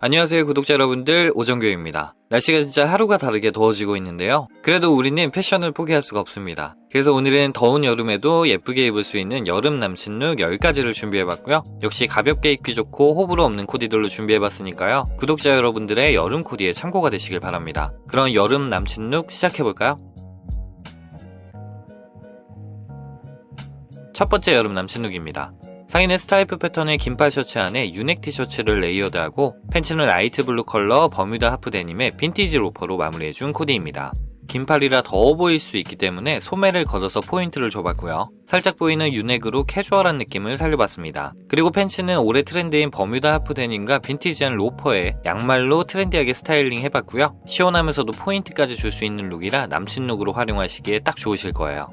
안녕하세요 구독자 여러분들 오정교입니다. 날씨가 진짜 하루가 다르게 더워지고 있는데요. 그래도 우리는 패션을 포기할 수가 없습니다. 그래서 오늘은 더운 여름에도 예쁘게 입을 수 있는 여름 남친 룩 10가지를 준비해봤고요. 역시 가볍게 입기 좋고 호불호 없는 코디들로 준비해봤으니까요. 구독자 여러분들의 여름 코디에 참고가 되시길 바랍니다. 그럼 여름 남친 룩 시작해볼까요? 첫 번째 여름 남친 룩입니다. 상의는 스타이프 패턴의 긴팔 셔츠 안에 유넥 티셔츠를 레이어드하고 팬츠는 라이트 블루 컬러 버뮤다 하프 데님의 빈티지 로퍼로 마무리해준 코디입니다. 긴팔이라 더워 보일 수 있기 때문에 소매를 걷어서 포인트를 줘봤고요. 살짝 보이는 유넥으로 캐주얼한 느낌을 살려봤습니다. 그리고 팬츠는 올해 트렌드인 버뮤다 하프 데님과 빈티지한 로퍼에 양말로 트렌디하게 스타일링 해봤고요. 시원하면서도 포인트까지 줄 수 있는 룩이라 남친 룩으로 활용하시기에 딱 좋으실 거예요.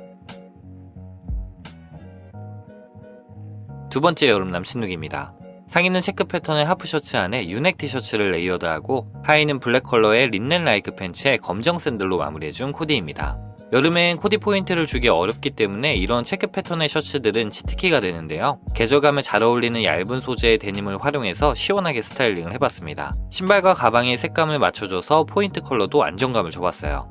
두 번째 여름 남친 룩입니다. 상의는 체크 패턴의 하프 셔츠 안에 유넥 티셔츠를 레이어드하고 하의는 블랙 컬러의 린넨 라이크 팬츠에 검정 샌들로 마무리해준 코디입니다. 여름엔 코디 포인트를 주기 어렵기 때문에 이런 체크 패턴의 셔츠들은 치트키가 되는데요. 계절감에 잘 어울리는 얇은 소재의 데님을 활용해서 시원하게 스타일링을 해봤습니다. 신발과 가방의 색감을 맞춰줘서 포인트 컬러도 안정감을 줘봤어요.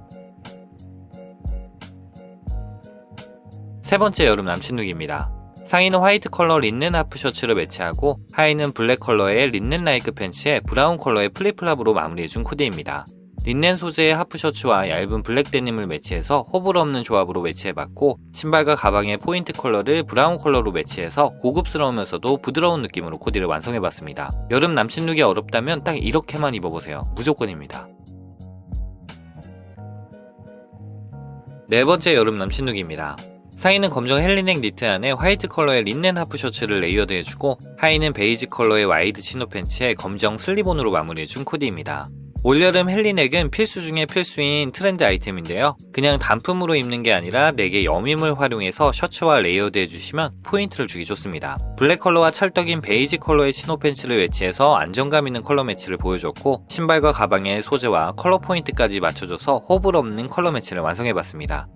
세 번째 여름 남친 룩입니다. 상의는 화이트 컬러 린넨 하프 셔츠를 매치하고 하의는 블랙 컬러의 린넨 라이크 팬츠에 브라운 컬러의 플립플랍으로 마무리해준 코디입니다. 린넨 소재의 하프 셔츠와 얇은 블랙 데님을 매치해서 호불호 없는 조합으로 매치해봤고 신발과 가방의 포인트 컬러를 브라운 컬러로 매치해서 고급스러우면서도 부드러운 느낌으로 코디를 완성해봤습니다. 여름 남친 룩이 어렵다면 딱 이렇게만 입어보세요. 무조건입니다. 네 번째 여름 남친 룩입니다. 상의는 검정 헬리넥 니트 안에 화이트 컬러의 린넨 하프 셔츠를 레이어드 해주고 하의는 베이지 컬러의 와이드 치노 팬츠에 검정 슬리본으로 마무리해준 코디입니다. 올여름 헬리넥은 필수 중에 필수인 트렌드 아이템인데요. 그냥 단품으로 입는 게 아니라 넥의 여밈을 활용해서 셔츠와 레이어드 해주시면 포인트를 주기 좋습니다. 블랙 컬러와 찰떡인 베이지 컬러의 치노 팬츠를 매치해서 안정감 있는 컬러 매치를 보여줬고 신발과 가방의 소재와 컬러 포인트까지 맞춰줘서 호불 없는 컬러 매치를 완성해봤습니다.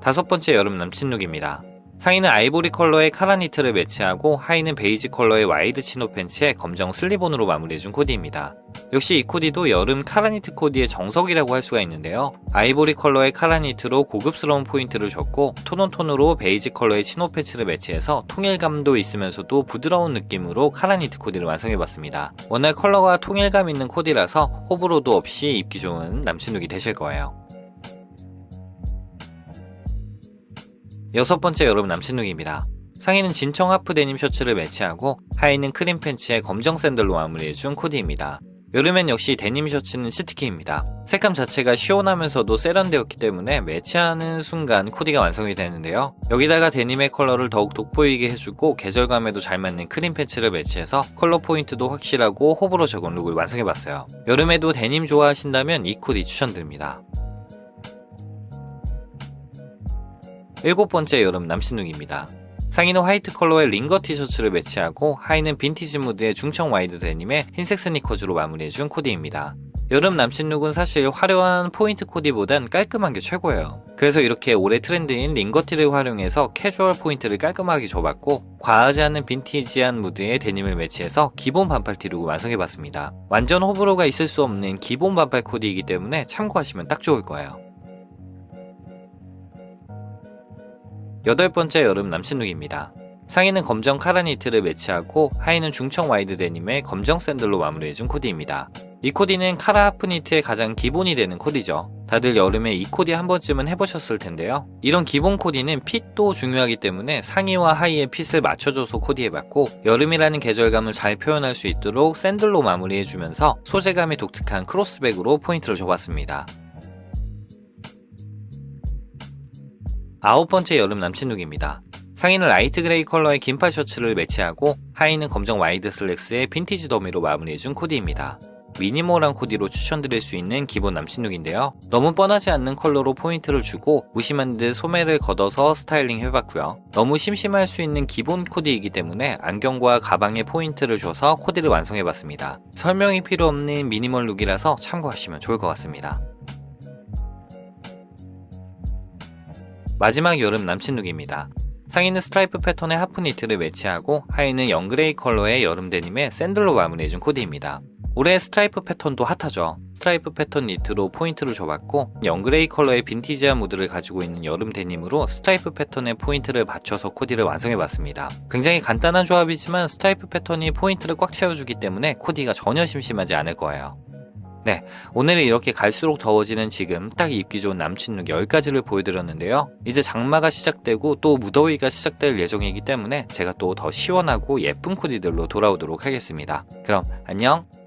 다섯 번째 여름 남친 룩입니다. 상의는 아이보리 컬러의 카라 니트를 매치하고 하의는 베이지 컬러의 와이드 치노 팬츠에 검정 슬리본으로 마무리해준 코디입니다. 역시 이 코디도 여름 카라 니트 코디의 정석이라고 할 수가 있는데요. 아이보리 컬러의 카라 니트로 고급스러운 포인트를 줬고 톤온톤으로 베이지 컬러의 치노 팬츠를 매치해서 통일감도 있으면서도 부드러운 느낌으로 카라 니트 코디를 완성해봤습니다. 워낙 컬러가 통일감 있는 코디라서 호불호도 없이 입기 좋은 남친 룩이 되실 거예요. 여섯 번째 여름 남친 룩입니다. 상의는 진청 하프 데님 셔츠를 매치하고 하의는 크림 팬츠에 검정 샌들로 마무리해준 코디입니다. 여름엔 역시 데님 셔츠는 시트키입니다. 색감 자체가 시원하면서도 세련되었기 때문에 매치하는 순간 코디가 완성이 되는데요. 여기다가 데님의 컬러를 더욱 돋보이게 해주고 계절감에도 잘 맞는 크림 팬츠를 매치해서 컬러 포인트도 확실하고 호불호 적은 룩을 완성해봤어요. 여름에도 데님 좋아하신다면 이 코디 추천드립니다. 일곱 번째 여름 남친 룩입니다. 상의는 화이트 컬러의 링거 티셔츠를 매치하고 하의는 빈티지 무드의 중청 와이드 데님의 흰색 스니커즈로 마무리해준 코디입니다. 여름 남친 룩은 사실 화려한 포인트 코디보단 깔끔한 게 최고예요. 그래서 이렇게 올해 트렌드인 링거티를 활용해서 캐주얼 포인트를 깔끔하게 줘봤고 과하지 않은 빈티지한 무드의 데님을 매치해서 기본 반팔 티 룩을 완성해봤습니다. 완전 호불호가 있을 수 없는 기본 반팔 코디이기 때문에 참고하시면 딱 좋을 거예요. 여덟 번째 여름 남친 룩입니다. 상의는 검정 카라 니트를 매치하고 하의는 중청 와이드 데님의 검정 샌들로 마무리해준 코디입니다. 이 코디는 카라 하프 니트의 가장 기본이 되는 코디죠. 다들 여름에 이 코디 한 번쯤은 해보셨을 텐데요. 이런 기본 코디는 핏도 중요하기 때문에 상의와 하의의 핏을 맞춰줘서 코디해봤고 여름이라는 계절감을 잘 표현할 수 있도록 샌들로 마무리해주면서 소재감이 독특한 크로스백으로 포인트를 줘봤습니다. 아홉 번째 여름 남친 룩입니다. 상의는 라이트 그레이 컬러의 긴팔 셔츠를 매치하고 하의는 검정 와이드 슬랙스의 빈티지 더미로 마무리해준 코디입니다. 미니멀한 코디로 추천드릴 수 있는 기본 남친 룩인데요. 너무 뻔하지 않는 컬러로 포인트를 주고 무심한 듯 소매를 걷어서 스타일링 해봤고요. 너무 심심할 수 있는 기본 코디이기 때문에 안경과 가방에 포인트를 줘서 코디를 완성해봤습니다. 설명이 필요 없는 미니멀 룩이라서 참고하시면 좋을 것 같습니다. 마지막 여름 남친 룩입니다. 상의는 스트라이프 패턴의 하프 니트를 매치하고 하의는 영그레이 컬러의 여름 데님에 샌들로 마무리해준 코디입니다. 올해 스트라이프 패턴도 핫하죠. 스트라이프 패턴 니트로 포인트를 줘봤고 영그레이 컬러의 빈티지한 무드를 가지고 있는 여름 데님으로 스트라이프 패턴의 포인트를 맞춰서 코디를 완성해봤습니다. 굉장히 간단한 조합이지만 스트라이프 패턴이 포인트를 꽉 채워주기 때문에 코디가 전혀 심심하지 않을 거예요. 네, 오늘은 이렇게 갈수록 더워지는 지금 딱 입기 좋은 남친 룩 10가지를 보여드렸는데요. 이제 장마가 시작되고 또 무더위가 시작될 예정이기 때문에 제가 또 더 시원하고 예쁜 코디들로 돌아오도록 하겠습니다. 그럼 안녕!